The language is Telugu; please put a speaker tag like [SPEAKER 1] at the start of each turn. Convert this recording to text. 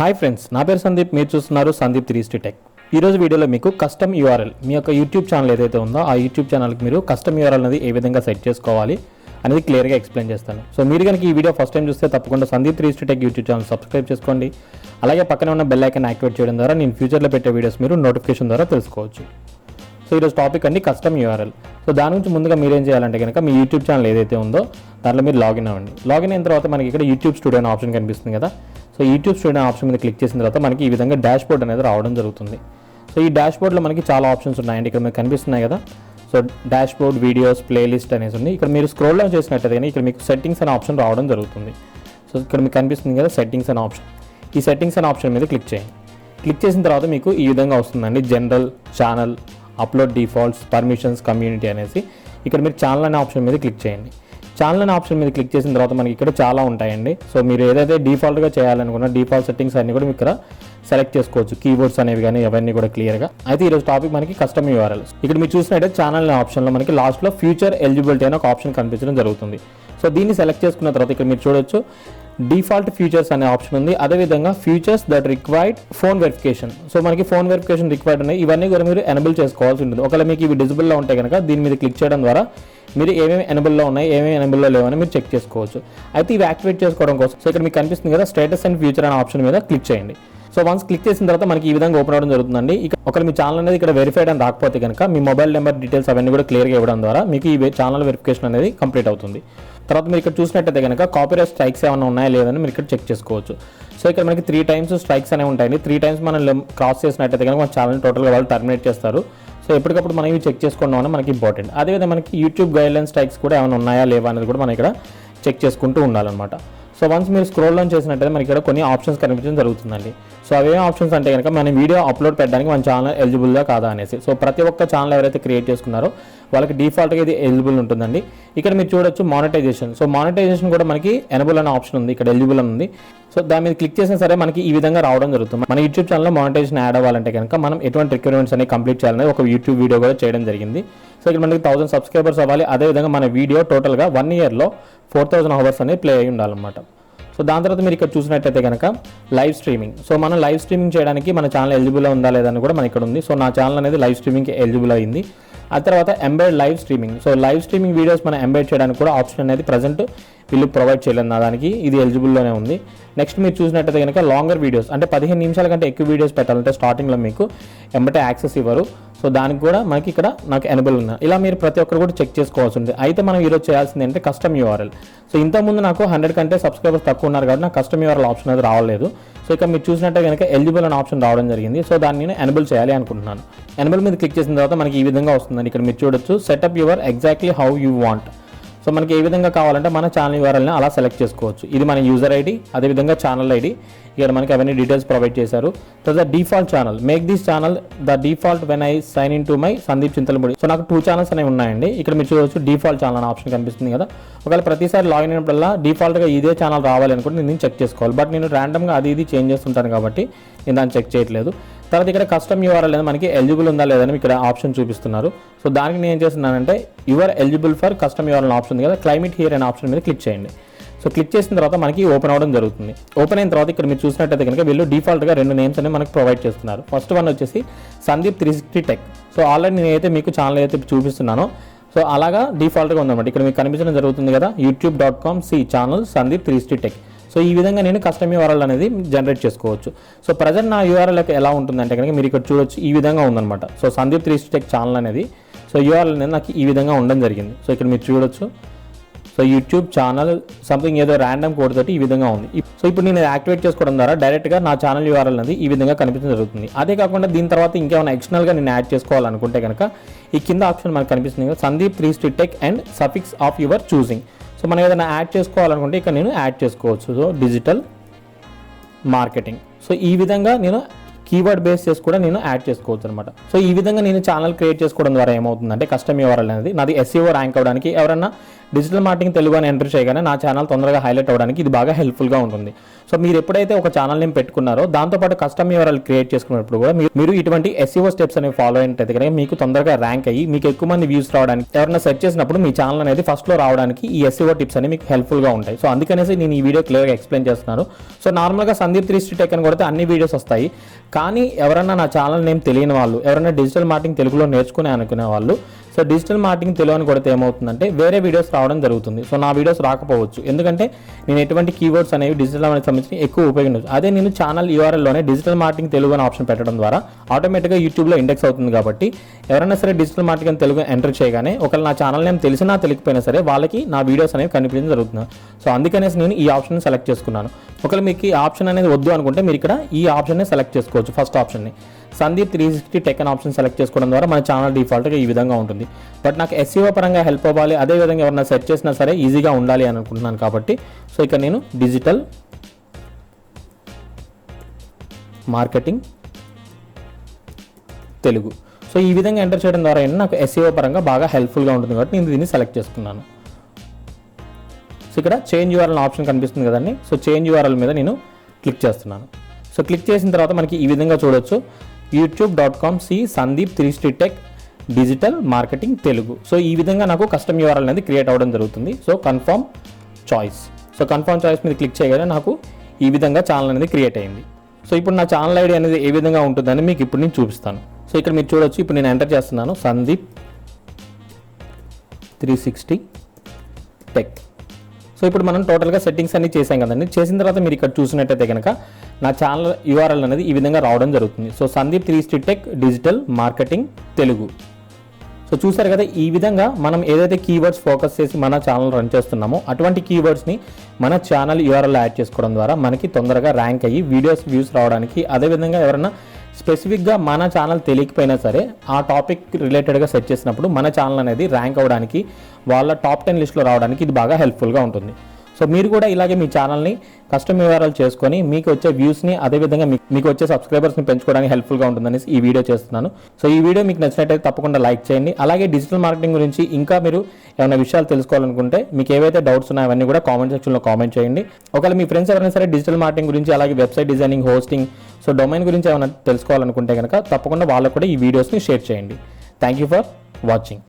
[SPEAKER 1] హాయ్ ఫ్రెండ్స్ నా పేరు సందీప్ మీరు చూస్తున్నారు సందీప్ త్రీ టెక్. ఈ రోజు వీడియోలో మీకు కస్టమ్ యూఆర్ఎల్ మీ యొక్క యూట్యూబ్ ఛానల్ ఏదైతే ఉందో ఆ యూట్యూబ్ ఛానల్కి మీరు కస్టమ్ యూఆర్ఎల్ అనేది ఏ విధంగా సెట్ చేసుకోవాలి అనేది క్లియర్గా ఎక్స్ప్లెయిన్ చేస్తాను. సో మీరు కనుక ఈ వీడియో ఫస్ట్ టైం చూస్తే తప్పకుండా Sandeep three tech YouTube channel subscribe చేసుకోండి. అలాగే పక్కనే ఉన్న బెల్ ఐకన్ యాక్టివేట్ చేయడం ద్వారా నేను ఫ్యూచర్లో పెట్టే వీడియోస్ మీరు నోటిఫికేషన్ ద్వారా తెలుసుకోవచ్చు. సో ఈరోజు టాపిక్ అండి కస్టమ్ యూఆర్ఎల్. సో దాని నుంచి ముందుగా మీరు ఏం చేయాలంటే కనుక మీ యూట్యూబ్ ఛానల్ ఏదైతే ఉందో దాంట్లో మీరు లాగిన్ అవ్వండి. లాగిన్ అయిన తర్వాత మనకి ఇక్కడ యూట్యూబ్ స్టూడియో అనే ఆప్షన్ కనిపిస్తుంది కదా. సో యూట్యూబ్ స్టూడియో ఆప్షన్ మీద క్లిక్ చేసిన తర్వాత మనకి ఈ విధంగా డాష్ బోర్డ్ అనేది రావడం జరుగుతుంది. సో ఈ డాష్ బోర్డ్లో మనకి చాలా ఆప్షన్స్ ఉన్నాయండి. ఇక్కడ మీకు కనిపిస్తున్నాయి కదా. So dashboard videos playlist అనేసి ఉంది ఇక్కడ మీరు స్క్రోల్ డౌన్ చేసినట్టయితే కానీ ఇక్కడ మీకు సెట్టింగ్స్ అనే ఆప్షన్ రావడం జరుగుతుంది. సో ఇక్కడ మీకు కనిపిస్తుంది కదా సెట్టింగ్స్ అనే ఆప్షన్. ఈ సెట్టింగ్స్ అనే ఆప్షన్ మీద క్లిక్ చేయండి. క్లిక్ చేసిన తర్వాత మీకు ఈ విధంగా వస్తుందండి. General channel upload defaults permissions community అనేసి ఇక్కడ మీరు ఛానల్ అనే ఆప్షన్ మీద క్లిక్ చేయండి. ఛానల్ అనే ఆప్షన్ మీద క్లిక్ చేసిన తర్వాత మనకి ఇక్కడ చాలా ఉంటాయండి. సో మీరు ఏదైతే డిఫాల్ట్గా చేయాలనుకున్న డిఫాల్ట్ సెట్టింగ్స్ అన్నీ కూడా మీకు ఇక్కడ సెలెక్ట్ చేసుకోవచ్చు. కీబోర్డ్స్ అనేవి కానీ అవన్నీ కూడా క్లియర్గా. అయితే ఈరోజు టాపిక్ మనకి కస్టమ్ యూఆర్ఎల్స్ ఇక్కడ మీరు చూసినట్టయితే ఛానల్ అనే ఆప్షన్లో మనకి లాస్ట్లో ఫ్యూచర్ ఎలిజిబిలిటీ అనే ఒక ఆప్షన్ కనిపించడం జరుగుతుంది. సో దీన్ని సెలెక్ట్ చేసుకున్న తర్వాత ఇక్కడ మీరు చూడొచ్చు. డిఫాల్ట్ ఫీచర్స్ అనే ఆప్షన్ ఉంది. అదేవిధంగా features that required phone verification. So మనకి ఫోన్ వెరిఫికేషన్ రిక్వైర్డ్ ఉన్నాయి. ఇవన్నీ కూడా మీరు ఎనబుల్ చేసుకోవాల్సి ఉంటుంది. ఒకవేళ మీకు ఇవి డిజిబుల్లో ఉంటాయి కనుక దీని మీద క్లిక్ చేయడం ద్వారా మీరు ఏమేమి ఎనబుల్లో ఉన్నాయి ఏమేమి ఎనబుల్లో లేవని మీరు చెక్ చేసుకోవచ్చు. అయితే ఇవి యాక్టివేట్ చేసుకోవడం కోసం సో ఇక్కడ మీకు కనిపిస్తుంది కదా స్టేటస్ అండ్ ఫ్యూచర్ అనే ఆప్షన్ మీద క్లిక్ చేయండి. సో వన్స్ క్లిక్ చేసిన తర్వాత మనకి ఈ విధంగా ఓపెన్ అవ్వడం జరుగుతుందండి. ఇక ఒకవేళ మీ ఛానల్ అనేది ఇక్కడ వెరిఫైడ్ అని రాకపోతే కనుక మీ మొబైల్ నెంబర్ డీటెయిల్స్ అవన్నీ కూడా క్లియర్గా ఇవ్వడం ద్వారా మీకు ఈ ఛానల్ వెరిఫికేషన్ అనేది కంప్లీట్ అవుతుంది. తర్వాత మీరు ఇక్కడ చూసినట్టయితే కనుక కాపీరైట్ స్ట్రైక్స్ ఏమైనా ఉన్నాయా లేదని మీరు ఇక్కడ చెక్ చేసుకోవచ్చు. సో ఇక్కడ మనకి త్రీ టైమ్స్ స్ట్రైక్స్ అనేవి ఉంటాయండి. త్రీ టైమ్స్ మనం క్రాస్ చేసినట్టయితే కనుక మన ఛానల్ టోటల్గా వాళ్ళు టర్మినేట్ చేస్తారు. సో ఎప్పటికప్పుడు మనం ఇవి చెక్ చేసుకోవడం అనేది మనకి ఇంపార్టెంట్ అదేవిధంగా మనకి యూట్యూబ్ గైడ్లైన్ స్ట్రైక్స్ కూడా ఏమైనా ఉన్నాయా లేవా అనేది కూడా మనం ఇక్కడ చెక్ చేసుకుంటూ ఉండాలన్నమాట. సో వన్స్ మీరు స్క్రోల్ డౌన్ చేసినట్టయితే మనకి ఇక్కడ కొన్ని ఆప్షన్స్ కనిపించడం జరుగుతుందండి. సో అవే ఆప్షన్స్ అంటే కనుక మనం వీడియో అప్లోడ్ పెట్టడానికి మన ఛానల్ ఎలిజిబుల్గా కాదా అనేసి. సో ప్రతి ఒక్క ఛానల్ ఎవరైతే క్రియేట్ చేసుకున్నారో వాళ్ళకి డిఫాల్ట్గా ఇది ఎలిజిబుల్ ఉంటుందండి. ఇక్కడ మీరు చూడొచ్చు మానిటైజేషన్. సో మానిటైజేషన్ కూడా మనకి ఎనబుల్ అనే ఆప్షన్ ఉంది. ఇక్కడ ఎలిజిబుల్ ఉంది. సో దాని మీద క్లిక్ చేసినా సరే మనకి ఈ విధంగా రావడం జరుగుతుంది. మన యూట్యూబ్ ఛానల్లో మానిటైజేషన్ యాడ్ అవ్వాలంటే కనుక మనం ఎటువంటి రిక్వైర్మెంట్స్ అనేవి కంప్లీట్ చేయాలనేది ఒక యూట్యూబ్ వీడియో కూడా చేయడం జరిగింది. సో ఇక్కడ మనకి థౌసండ్ సబ్స్క్రైబర్స్ అవ్వాలి. అదేవిధంగా మన వీడియో టోటల్గా వన్ ఇయర్లో ఫోర్ థౌసండ్ అవర్స్ అనేది ప్లే అయి ఉండాలన్నమాట. సో దాని తర్వాత మీరు ఇక్కడ చూసినట్టయితే కనుక లైవ్ స్ట్రీమింగ్ సో మనం లైవ్ స్ట్రీమింగ్ చేయడానికి మన ఛానల్ ఎలిజిబుల్ ఉందా లేదని కూడా మన ఇక్కడ ఉంది. సో నా ఛానల్ అనేది లైవ్ స్ట్రీమింగ్కి ఎలిజిబుల్ అయింది. ఆ తర్వాత embed live streaming so live streaming videos మనం ఎంబెడ్ చేయడానికి కూడా ఆప్షన్ అనేది ప్రజెంట్ వీళ్ళు ప్రొవైడ్ చేయలేదు నా దానికి. ఇది ఎలిజిబుల్లోనే ఉంది. నెక్స్ట్ మీరు చూసినట్టయితే కనుక లాంగర్ వీడియోస్ అంటే పదిహేను నిమిషాల కంటే ఎక్కువ వీడియోస్ పెట్టాలంటే స్టార్టింగ్లో మీకు ఎంబటే యాక్సెస్ ఇవ్వరు. సో దానికి కూడా మనకి ఇక్కడ నాకు ఎనబుల్ ఉంది. ఇలా మీరు ప్రతి ఒక్కరు కూడా చెక్ చేసుకోవాల్సి ఉంది. అయితే మనం ఈరోజు చేయాల్సింది అంటే కస్టమ్ యూఆర్ఎల్ సో ఇంతకుముందు నాకు హండ్రెడ్ కంటే సబ్స్క్రైబర్స్ తక్కువ ఉన్నారు కాబట్టి నాకు కస్టమ్ యూఆర్ఎల్ ఆప్షన్ అది రావలేదు. సో ఇక్కడ మీరు చూసినట్టే కనుక ఎలిజిబుల్ అనే ఆప్షన్ రావడం జరిగింది. సో దాన్ని నేను ఎనబుల్ చేయాలి అనుకుంటున్నాను. ఎనబుల్ మీద క్లిక్ చేసిన తర్వాత మనకి ఈ విధంగా వస్తుందండి. ఇక్కడ మీరు చూడొచ్చు. Setup your exactly how you want so మనకి ఏ విధంగా కావాలంటే మన ఛానల్ యూఆర్ఎల్ని అలా సెలెక్ట్ చేసుకోవచ్చు. ఇది మన యూజర్ ఐడి అదేవిధంగా ఛానల్ ఐడి ఇక్కడ మనకి అవన్నీ డీటెయిల్స్ ప్రొవైడ్ చేశారు. తర్వాత default channel make this channel the default when I sign in to my Sandeep Chintalamudi so నాకు టూ ఛానల్స్ అనేవి ఉన్నాయండి. ఇక్కడ మీరు చూడవచ్చు డిఫాల్ట్ ఛానల్ అనే ఆప్షన్ కనిపిస్తుంది కదా. ఒకవేళ ప్రతిసారి లాగిన్ అయినప్పుడల్లా డిఫాల్ట్గా ఇదే ఛానల్ రావాలి అనుకుంటే నేను చెక్ చేసుకోవాలి. బట్ నేను ర్యాండమ్గా అది ఇది చేంజ్ చేస్తుంటాను కాబట్టి నేను దాన్ని చెక్ చేయట్లేదు. తర్వాత ఇక్కడ కస్టమ్ యూఆర్ఎల్ అనేది మనకి ఎలిజిబుల్ ఉందా లేదని ఇక్కడ ఆప్షన్ చూపిస్తున్నారు. సో దానికి నేను ఏం చేస్తున్నానంటే your eligible for custom URL option ఉంది కదా క్లైమేట్ హియర్ అనే ఆప్షన్ మీద క్లిక్ చేయండి. సో క్లిక్ చేసిన తర్వాత మనకి ఓపెన్ అవ్వడం జరుగుతుంది. ఓపెన్ అయిన తర్వాత ఇక్కడ మీరు చూసినట్టయితే కనుక వీళ్ళు డిఫాల్ట్గా రెండు నేమ్స్ అనేవి మనకి ప్రొవైడ్ చేస్తున్నారు. ఫస్ట్ వన్ వచ్చేసి Sandeep three sixty tech so already నేనైతే మీకు ఛానల్ అయితే చూపిస్తున్నానో. సో అలాగా డిఫాల్ట్గా ఉందన్నమాట. ఇక్కడ మీకు కనిపించడం జరుగుతుంది కదా YouTube dot com C channel Sandeep three sixty tech so ఈ విధంగా నేను కస్టమ్ యూఆర్ఎల్ అనేది జనరేట్ చేసుకోవచ్చు. సో ప్రజెంట్ నా యూఆర్ఎల్ ఎలా ఉంటుందంటే కనుక మీరు ఇక్కడ చూడొచ్చు ఈ విధంగా ఉందన్నమాట. So Sandeep three tech channel అనేది సో యూఆర్ఎల్ అనేది నాకు ఈ విధంగా ఉండడం జరిగింది. సో ఇక్కడ మీరు చూడొచ్చు. సో యూట్యూబ్ ఛానల్ సంథింగ్ ఏదో ర్యాండమ్ కోడ్ తోటి ఈ విధంగా ఉంది. సో ఇప్పుడు నేను యాక్టివేట్ చేసుకోవడం ద్వారా డైరెక్ట్గా నా ఛానల్ యూఆర్ఎల్ అనేది ఈ విధంగా కనిపించడం జరుగుతుంది. అదే కాకుండా దీని తర్వాత ఇంకేమైనా ఎక్స్టర్నల్గా నేను యాడ్ చేసుకోవాలనుకుంటే కనుక ఈ కింద ఆప్షన్ మనకు కనిపిస్తుంది Sandeep three tech and suffix of your choosing so మనం ఏదైనా యాడ్ చేసుకోవాలనుకుంటే ఇక్కడ నేను యాడ్ చేసుకోవచ్చు. So digital marketing. సో ఈ విధంగా నేను కీవర్డ్ బేస్ చేసి కూడా నేను యాడ్ చేసుకోవచ్చు అనమాట సో ఈ విధంగా నేను ఛానల్ క్రియేట్ చేసుకోవడం ద్వారా ఏమవుతుందంటే కస్టమ్ యూఆర్ఎల్ అనేది నాది ఎస్ఈఓ ర్యాంక్ అవ్వడానికి ఎవరన్నా డిజిటల్ మార్కెటింగ్ తెలుగు అని ఎంటర్ చేయగానే నా ఛానల్ తొందరగా హైలైట్ అవ్వడానికి ఇది బాగా హెల్ప్ఫుల్గా ఉంటుంది. సో మీరు ఎప్పుడైతే ఒక ఛానల్ నేమ్ పెట్టుకున్నారో దాంతోపాటు కస్టమ్ యూఆర్ఎల్ క్రియేట్ చేసుకున్నప్పుడు కూడా మీరు- మీరు ఇటువంటి ఎస్ఈఓ స్టెప్స్ అనేవి ఫాలో అయినట్టయితే కనుక మీకు తొందరగా ర్యాంక్ అయ్యి మీకు ఎక్కువ మంది వ్యూస్ రావడానికి ఎవరైనా సెర్చ్ చేసినప్పుడు మీ ఛానల్ అనేది ఫస్ట్లో రావడానికి ఈ ఎస్ఈఓ టిప్స్ అనేవి మీకు హెల్ప్ఫుల్గా ఉంటాయి. సో అందుకనేసి నేను ఈ వీడియో క్లియర్గా ఎక్స్ప్లెయిన్ చేస్తున్నాను. సో నార్మల్గా సందీప్ త్రీ స్ట్రీట్ ఎక్కడ కొడితే అన్ని వీడియోస్ వస్తాయి. కానీ ఎవరైనా నా ఛానల్ నేమ్ తెలియని వాళ్ళు ఎవరైనా డిజిటల్ మార్కెటింగ్ తెలుగులో నేర్చుకునే అనుకునే వాళ్ళు సో డిజిటల్ మార్కెటింగ్ తెలుగు అని కొడితే ఏమవుతుందంటే వేరే వీడియోస్ రావడం జరుగుతుంది. సో నా వీడియోస్ రాకపోవచ్చు. ఎందుకంటే నేను ఎటువంటి కీవర్డ్స్ అనేవి డిజిటల్ మార్కెటింగ్ సంబంధించి ఎక్కువ ఉపయోగించవచ్చు అదే నేను ఛానల్ యూఆర్ఎల్లోనే డిజిటల్ మార్కెటింగ్ తెలుగు అని ఆప్షన్ పెట్టడం ద్వారా ఆటోమేటిక్గా యూట్యూబ్లో ఇండెక్స్ అవుతుంది కాబట్టి ఎవరైనా సరే డిజిటల్ మార్కెటింగ్ తెలుగు ఎంటర్ చేయగానే ఒకవేళ నా ఛానల్ నేమ్ తెలిసినా తెలియకపోయినా సరే వాళ్ళకి నా వీడియోస్ అనేవి కనిపించడం జరుగుతుంది. సో అందుకనేసి నేను ఈ ఆప్షన్ సెలెక్ట్ చేసుకున్నాను. ఒకవేళ మీకు ఈ ఆప్షన్ అనేది వద్దు అనుకుంటే మీరు ఇక్కడ ఈ ఆప్షన్ని సెలెక్ట్ చేసుకోవచ్చు ఫస్ట్ ఆప్షన్ని సందీప్ త్రీ సిక్స్టీ టెక్ అనే ఆప్షన్ సెలెక్ట్ చేసుకోవడం ద్వారా మన ఛానల్ డిఫాల్ట్గా ఈ విధంగా ఉంటుంది. బట్ నాకు ఎస్సీఓ పరంగా హెల్ప్ అవ్వాలి అదే విధంగా ఎవరైనా సెర్చ్ చేసినా సరే ఈజీగా ఉండాలి అని అనుకుంటున్నాను కాబట్టి సో ఇక్కడ నేను డిజిటల్ మార్కెటింగ్ తెలుగు. సో ఈ విధంగా ఎంటర్ చేయడం ద్వారా ఏంటంటే నాకు ఎస్ఈఓ పరంగా బాగా హెల్ప్ఫుల్గా ఉంటుంది కాబట్టి నేను దీన్ని సెలెక్ట్ చేసుకున్నాను. సో ఇక్కడ చేంజ్ యూఆర్ఎల్ ఆప్షన్ కనిపిస్తుంది కదండి. సో చేంజ్ యూఆర్ఎల్ మీద నేను క్లిక్ చేస్తున్నాను. సో క్లిక్ చేసిన తర్వాత మనకి ఈ విధంగా చూడొచ్చు. YouTube dot com C Sandeep three స్ట్రీ tech digital marketing Telugu so ఈ విధంగా నాకు కస్టమ్ యూఆర్ఎల్ అనేది క్రియేట్ అవ్వడం జరుగుతుంది. So confirm choice so confirm choice మీద క్లిక్ చేయగానే నాకు ఈ విధంగా ఛానల్ అనేది క్రియేట్ అయింది. సో ఇప్పుడు నా ఛానల్ ఐడి అనేది ఏ విధంగా ఉంటుందని మీకు ఇప్పుడు నేను చూపిస్తాను. సో ఇక్కడ మీరు చూడొచ్చు. ఇప్పుడు నేను ఎంటర్ చేస్తున్నాను. Sandeep three sixty tech so ఇప్పుడు మనం టోటల్గా సెట్టింగ్స్ అన్ని చేసాం కదండి. చేసిన తర్వాత మీరు ఇక్కడ చూసినట్టయితే కనుక నా ఛానల్ యూఆర్ఎల్ అనేది ఈ విధంగా రావడం జరుగుతుంది. So Sandeep three street tech digital marketing Telugu so చూసారు కదా ఈ విధంగా మనం ఏదైతే కీవర్డ్స్ ఫోకస్ చేసి మన ఛానల్ రన్ చేస్తున్నామో అటువంటి కీవర్డ్స్ని మన ఛానల్ యూఆర్ఎల్ యాడ్ చేసుకోవడం ద్వారా మనకి తొందరగా ర్యాంక్ అయ్యి వీడియోస్ వ్యూస్ రావడానికి అదేవిధంగా ఎవరైనా స్పెసిఫిక్గా మన ఛానల్ తెలియకపోయినా సరే ఆ టాపిక్ రిలేటెడ్గా సెర్చ్ చేసినప్పుడు మన ఛానల్ అనేది ర్యాంక్ అవ్వడానికి వాళ్ళ టాప్ టెన్ లిస్ట్లో రావడానికి ఇది బాగా హెల్ప్ఫుల్గా ఉంటుంది. సో మీరు కూడా ఇలాగే మీ ఛానల్ని కస్టమ్ వివరాలు చేసుకొని మీకు వచ్చే వ్యూస్ని అదేవిధంగా మీకు మీకు వచ్చే సబ్స్క్రైబర్స్ని పెంచుకోవడానికి హెల్ప్ఫుల్గా ఉంటుందనేసి ఈ వీడియో చేస్తున్నాను. సో ఈ వీడియో మీకు నచ్చినట్టయితే తప్పకుండా లైక్ చేయండి. అలాగే డిజిటల్ మార్కెటింగ్ గురించి ఇంకా మీరు ఏమైనా విషయాలు తెలుసుకోవాలనుకుంటే మీకు ఏవైతే డౌట్స్ ఉన్నాయో అవన్నీ కూడా కామెంట్ సెక్షన్లో కామెంట్ చేయండి. ఒకవేళ మీ ఫ్రెండ్స్ ఎవరైనా సరే డిజిటల్ మార్కెటింగ్ గురించి అలాగే website designing hosting so domain గురించి ఏమైనా తెలుసుకోవాలనుకుంటే కనుక తప్పకుండా వాళ్ళకు కూడా ఈ వీడియోస్ని షేర్ చేయండి. Thank you for watching